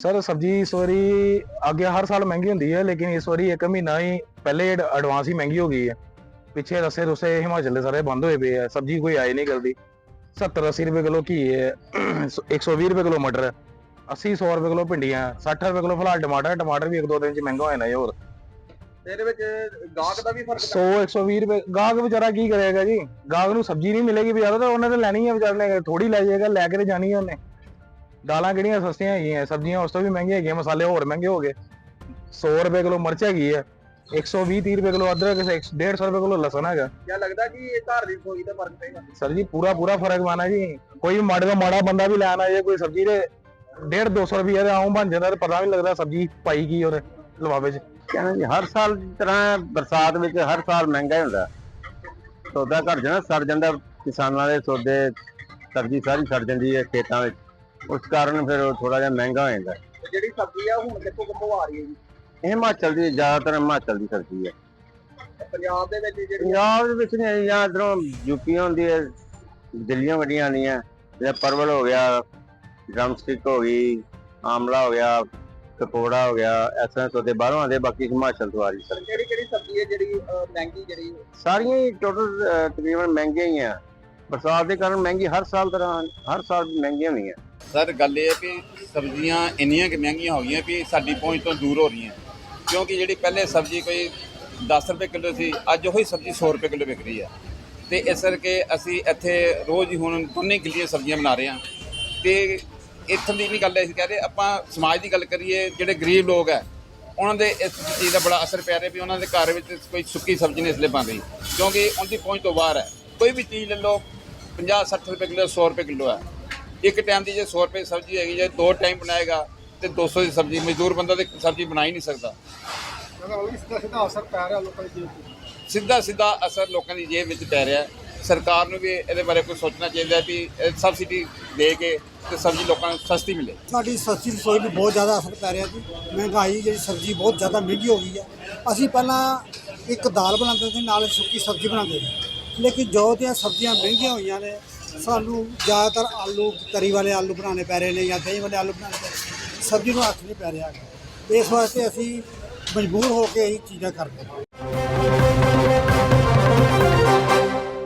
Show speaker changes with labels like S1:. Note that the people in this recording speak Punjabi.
S1: ਸਰ ਸਬਜੀ ਇਸ ਵਾਰੀ ਅੱਗੇ ਹਰ ਸਾਲ ਮਹਿੰਗੀ ਹੁੰਦੀ ਹੈ ਲੇਕਿਨ ਇਸ ਵਾਰੀ ਇੱਕ ਮਹੀਨਾ ਹੀ ਪਹਿਲੇ ਐਡਵਾਂਸ ਹੀ ਮਹਿੰਗੀ ਹੋ ਗਈ ਹੈ। ਪਿੱਛੇ ਰਸੇ ਰੁਸੇ ਹਿਮਾਚਲ ਦੇ ਸਾਰੇ ਬੰਦ ਹੋਏ ਪਏ ਆ ਸਬਜੀ ਕੋਈ ਆਏ ਨਹੀਂ ਕਰਦੀ। 70 80 ਰੁਪਏ ਕਿਲੋ ਘੀ ਹੈ 120 ਰੁਪਏ ਕਿਲੋ ਮਟਰ 80 100 ਰੁਪਏ ਕਿਲੋ ਭਿੰਡੀਆਂ 60 ਰੁਪਏ ਕਿਲੋ ਫਿਲਹਾਲ ਟਮਾਟਰ ਟਮਾਟਰ ਵੀ ਇੱਕ ਦੋ ਦਿਨ ਚ ਮਹਿੰਗਾ ਹੋ ਜਾਣਾ ਜੀ ਹੋਰ।
S2: ਤੇ ਇਹਦੇ ਵਿੱਚ ਗਾਹਕ ਦਾ ਵੀ ਫ਼ਰਕ
S1: 100 120 ਰੁਪਏ ਗਾਹਕ ਵਿਚਾਰਾ ਕੀ ਕਰੇਗਾ ਜੀ? ਗਾਹਕ ਨੂੰ ਸਬਜ਼ੀ ਨਹੀਂ ਮਿਲੇਗੀ ਵਿਚਾਰਾ ਤਾਂ ਉਹਨੇ ਤਾਂ ਲੈਣੀ ਹੈ ਵਿਚਾਰੇ ਨੇ ਥੋੜੀ ਲੈ ਜਾਏਗਾ ਲੈ ਕੇ ਤੇ ਜਾਣੀ ਹੈ ਉਹਨੇ। ਦਾਲਾਂ ਕਿਹੜੀਆਂ ਸਸਤੀਆਂ ਹੈਗੀਆਂ? ਸਬਜ਼ੀਆਂ ਉਸ ਤੋਂ ਵੀ ਮਹਿੰਗੀਆਂ ਹੈਗੀਆਂ ਮਸਾਲੇ ਹੋਰ ਮਹਿੰਗੇ ਹੋ ਗਏ। 100 ਰੁਪਏ ਕਿਲੋ ਮਿਰਚ ਹੈਗੀ ਹੈ 120 30 ਰੁਪਏ ਕਿਲੋ ਅਦਰਕ 150 ਰੁਪਏ ਕਿਲੋ ਲਸਣ ਹੈਗਾ।
S2: ਕਿਆ ਲੱਗਦਾ ਕਿ ਇਹ ਘਰ ਦੀ ਰਸੋਈ ਦਾ ਫ਼ਰਕ ਪਏਗਾ
S1: ਸਰ ਜੀ ਪੂਰਾ ਪੂਰਾ ਫ਼ਰਕ ਮਾਨਾ ਜੀ। ਕੋਈ ਮਾੜੇ ਤੋਂ ਮਾੜਾ ਬੰਦਾ ਵੀ ਲੈਣ ਆਏ ਕੋਈ ਸਬਜ਼ੀ ਦੇ 150 200 ਰੁਪਏ ਦੇ ਆਉਂ ਬਣ ਜਾਂਦਾ ਤੇ ਪਤਾ ਵੀ ਲੱਗਦਾ ਸਬਜ਼ੀ ਪਾਈ ਕੀ ਉਹਦੇ ਲਵਾਵੇ ਚ।
S3: ਕਹਿੰਦਾ ਜੀ ਹਰ ਸਾਲ ਦੀ ਤਰ੍ਹਾਂ ਬਰਸਾਤ ਵਿੱਚ ਹਰ ਸਾਲ ਮਹਿੰਗਾ ਹੀ ਹੁੰਦਾ। ਸੌਦਾ ਘਟ ਜਾਣਾ ਸੜ ਜਾਂਦਾ। ਕਿਸਾਨਾਂ ਦੇ ਸੌਦੇ ਸਬਜ਼ੀ ਸਾਰੀ ਸੜ ਜਾਂਦੀ ਹੈ ਖੇਤਾਂ ਵਿੱਚ। ਉਸ ਕਾਰਨ ਫਿਰ ਉਹ ਥੋੜਾ ਜਿਹਾ ਮਹਿੰਗਾ ਹੋ ਜਾਂਦਾ।
S2: ਤੇ ਜਿਹੜੀ ਸਬਜ਼ੀ ਆ ਉਹ ਹੁਣ ਕਿੱਥੋਂ ਕਿੱਥੋਂ ਆ ਰਹੀ ਹੈ ਜੀ?
S3: ਇਹ ਹਿਮਾਚਲ ਦੀ ਜ਼ਿਆਦਾਤਰ ਹਿਮਾਚਲ ਦੀ ਸਬਜ਼ੀ ਹੈ।
S2: ਤੇ ਪੰਜਾਬ ਦੇ ਵਿੱਚ ਜਿਹੜੀ
S3: ਪੰਜਾਬ ਦੇ ਵਿੱਚ ਨਹੀਂ ਜਾਂ ਇਧਰੋਂ ਯੂਪੀ ਹੁੰਦੀ ਹੈ ਦਿੱਲੀਆਂ ਵੱਡੀਆਂ ਆਉਂਦੀਆਂ। ਜਿਵੇਂ ਪਰਵਲ ਹੋ ਗਿਆ ਡਰਮ ਸਟਿਕ ਹੋ ਗਈ ਆਮਲਾ ਹੋ ਗਿਆ ਕਪੋੜਾ ਹੋ ਗਿਆ ਐਸਾ ਸੌਦੇ ਬਾਹਰੋਂ ਆਉਂਦੇ ਬਾਕੀ ਹਿਮਾਚਲ ਤੋਂ ਆ ਰਹੀ ਸਰ
S2: ਕਿਹੜੀ ਕਿਹੜੀ ਸਬਜ਼ੀ ਹੈ ਜਿਹੜੀ ਅਹ, ਮਹਿੰਗੀ ਜਿਹੜੀ?
S3: ਸਾਰੀਆਂ ਹੀ ਟੋਟਲ ਤਕਰੀਬਨ ਮਹਿੰਗੀਆਂ ਹੀ ਆ। ਬਰਸਾਤ ਦੇ ਕਾਰਨ ਮਹਿੰਗੀ ਹਰ ਸਾਲ ਤਰ੍ਹਾਂ ਹਰ ਸਾਲ ਮਹਿੰਗੀਆਂ ਹੁੰਦੀਆਂ
S4: ਸਰ, ਗੱਲ ਇਹ ਹੈ ਕਿ ਸਬਜ਼ੀਆਂ ਇੰਨੀਆਂ ਕਿ ਮਹਿੰਗੀਆਂ ਹੋ ਗਈਆਂ ਵੀ ਸਾਡੀ ਪਹੁੰਚ ਤੋਂ ਦੂਰ ਹੋ ਰਹੀਆਂ। ਕਿਉਂਕਿ ਜਿਹੜੀ ਪਹਿਲੇ ਸਬਜ਼ੀ ਕੋਈ 10 ਰੁਪਏ ਕਿਲੋ ਸੀ, ਅੱਜ ਉਹੀ ਸਬਜ਼ੀ 100 ਰੁਪਏ ਕਿਲੋ ਵਿਕ ਰਹੀ ਹੈ। ਤੇ ਇਸ ਕਰਕੇ ਅਸੀਂ ਇੱਥੇ ਰੋਜ਼ ਹੀ ਹੁਣ ਦੋਨੇ ਕਿੱਲੀਆਂ ਸਬਜ਼ੀਆਂ ਬਣਾ ਰਹੇ ਹਾਂ। ਤੇ ਇੱਥੋਂ ਦੀ ਨਹੀਂ ਗੱਲ ਅਸੀਂ ਕਹਿ ਰਹੇ, ਆਪਾਂ ਸਮਾਜ ਦੀ ਗੱਲ ਕਰੀਏ, ਜਿਹੜੇ ਗਰੀਬ ਲੋਕ ਹੈ, ਉਹਨਾਂ ਦੇ ਇਸ ਚੀਜ਼ ਦਾ ਬੜਾ ਅਸਰ ਪੈ ਰਿਹਾ ਵੀ ਉਹਨਾਂ ਦੇ ਘਰ ਵਿੱਚ ਕੋਈ ਸੁੱਕੀ ਸਬਜ਼ੀ ਨਹੀਂ ਇਸ ਲਈ ਪਾਉਂਦੀ। ਕਿਉਂਕਿ ਉਹਦੀ ਪਹੁੰਚ ਤੋਂ ਬਾਹਰ ਹੈ। ਕੋਈ ਵੀ ਚੀਜ਼ ਲੈ ਲਓ 50 60 ਰੁਪਏ ਕਿਲੋ 100 ਰੁਪਏ ਕਿਲੋ ਹੈ। ਇੱਕ ਟਾਈਮ ਦੀ ਜੇ 100 ਰੁਪਏ ਦੀ ਸਬਜ਼ੀ ਹੈਗੀ ਜੇ ਦੋ ਟਾਈਮ ਬਣਾਏਗਾ ਤੇ 200 ਦੀ ਸਬਜ਼ੀ ਮਜ਼ਦੂਰ ਬੰਦਾ ਤੇ ਸਬਜ਼ੀ ਬਣਾ ਹੀ ਨਹੀਂ ਸਕਦਾ।
S2: ਸਿੱਧਾ ਸਿੱਧਾ ਅਸਰ ਪੈ ਰਿਹਾ ਲੋਕਾਂ ਦੀ
S4: ਸਿੱਧਾ ਸਿੱਧਾ ਅਸਰ ਲੋਕਾਂ ਦੀ ਜੇਬ ਵਿੱਚ ਪੈ ਰਿਹਾ। ਹੈ ਸਰਕਾਰ ਨੂੰ ਵੀ ਇਹਦੇ ਬਾਰੇ ਕੁਝ ਸੋਚਣਾ ਚਾਹੀਦਾ ਹੈ ਵੀ ਇਹ ਸਬਸਿਡੀ ਦੇ ਕੇ ਤੇ ਸਬਜ਼ੀ ਲੋਕਾਂ ਨੂੰ ਸਸਤੀ ਮਿਲੇ।
S5: ਸਾਡੀ ਸਬਜ਼ੀ ਰਸੋਈ ਨੂੰ ਬਹੁਤ ਜ਼ਿਆਦਾ ਅਸਰ ਪੈ ਰਿਹਾ ਜੀ। ਮਹਿੰਗਾਈ ਜਿਹੜੀ ਸਬਜ਼ੀ ਬਹੁਤ ਜ਼ਿਆਦਾ ਮਹਿੰਗੀ ਹੋ ਗਈ ਹੈ। ਅਸੀਂ ਪਹਿਲਾਂ ਇੱਕ ਦਾਲ ਬਣਾਉਂਦੇ ਸੀ ਨਾਲ ਸੁੱਕੀ ਸਬਜ਼ੀ ਬਣਾਉਂਦੇ ਸੀ। ਲੇਕਿਨ ਜੋ ਦੀਆਂ ਸਬਜ਼ੀਆਂ ਮਹਿੰਗੀਆਂ ਹੋਈਆਂ ਨੇ ਸਾਨੂੰ ਜ਼ਿਆਦਾਤਰ ਆਲੂ, ਤਰੀ ਵਾਲੇ ਆਲੂ ਬਣਾਉਣੇ ਪੈ ਰਹੇ ਨੇ ਜਾਂ ਦਹੀਂ ਵਾਲੇ ਆਲੂ ਬਣਾਉਣੇ ਪੈ ਰਹੇ ਸਬਜ਼ੀ ਨੂੰ ਹੱਥ ਨਹੀਂ ਪੈ ਰਿਹਾ ਹੈਗਾ। ਇਸ ਵਾਸਤੇ ਅਸੀਂ ਮਜਬੂਰ ਹੋ ਕੇ ਇਹ ਚੀਜ਼ਾਂ ਕਰਦੇ ਹਾਂ